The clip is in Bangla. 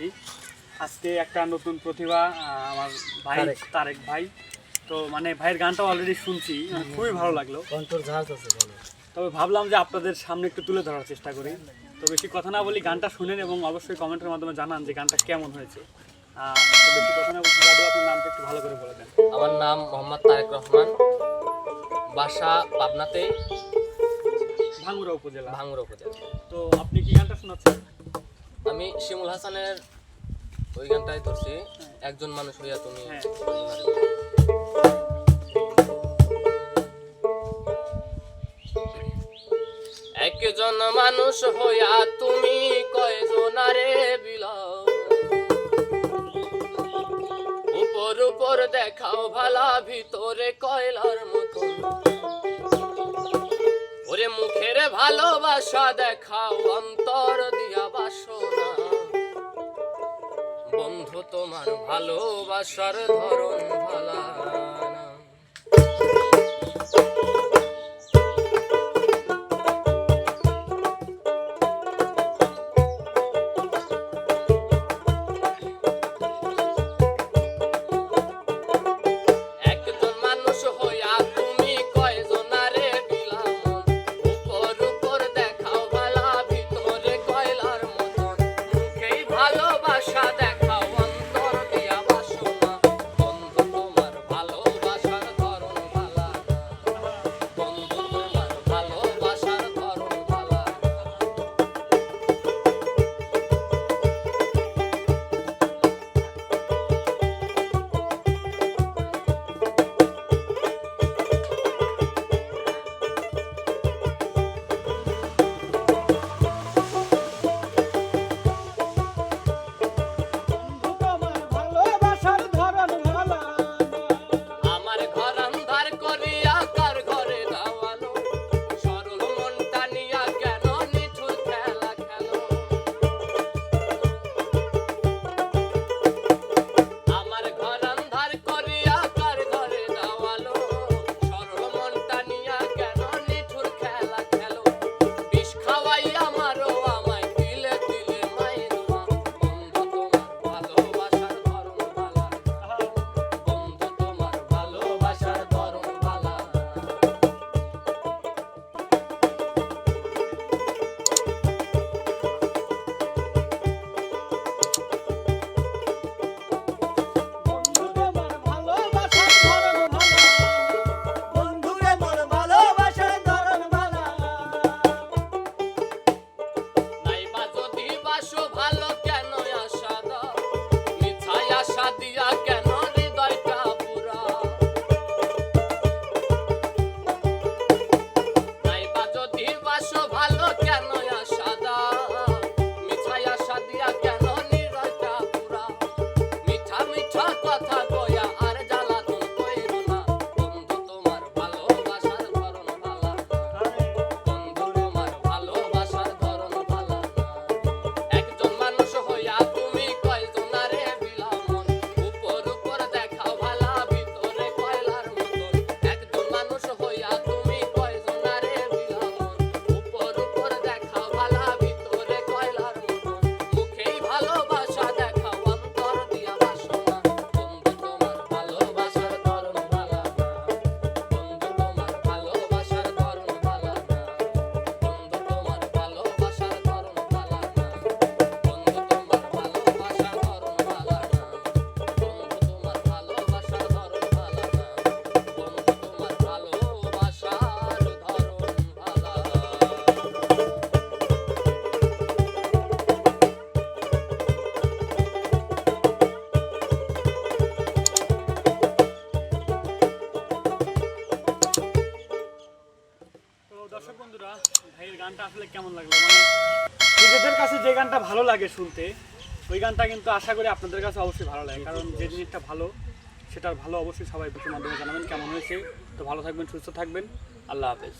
আসছি আজকে একটা নতুন প্রতিভা আমার ভাই তারেক। ভাই। তো মানে ভাইয়ের গানটা অলরেডি শুনছি মানে খুবই ভালো লাগল। আছে ভালো। তবে ভাবলাম যে আপনাদের সামনে একটু তুলে ধরার চেষ্টা করি। তো বেশি কথা না বলি গানটা শুনেন এবং অবশ্যই কমেন্টের মাধ্যমে জানান যে গানটা কেমন হয়েছে। তো বেশি কথা না বলছি দাদু আপনার নামটা একটু ভালো করে বলে দেন। আমার নাম মোহাম্মদ তারেক রহমান। বাসা পাবনাতে ভাঙ্গুরা উপজেলা। ভাঙ্গুরা উপজেলা। তো আপনি কি গানটা শোনাচ্ছেন? আমি শিমুল হাসানের ওই গানটাই ধরছি। একজন মানুষ হইয়া তুমি হ্যাঁ। একজন মানুষ হইয়া তুমি কয়জনারে বিলাও? উপর উপর দেখাও ভালা ভিতরে কয়লার মতন ওরে মুখের ভালোবাসা দেখাও অন্তর দিয়া বাসনা। বন্ধু তোমার ভালোবাসার ধরন ভালা না। একজন 什 গানটা আসলে কেমন লাগল? মানে নিজেদের কাছে যে গানটা ভালো লাগে শুনতে, ওই গানটা কিন্তু আশা করি আপনাদের কাছে অবশ্যই ভালো লাগে। কারণ যে জিনিসটা ভালো, সেটার ভালো অবশ্যই সবাই ভিডিওর মাধ্যমে জানাবেন কেমন হয়েছে। তো ভালো থাকবেন, সুস্থ থাকবেন। আল্লাহ হাফেজ।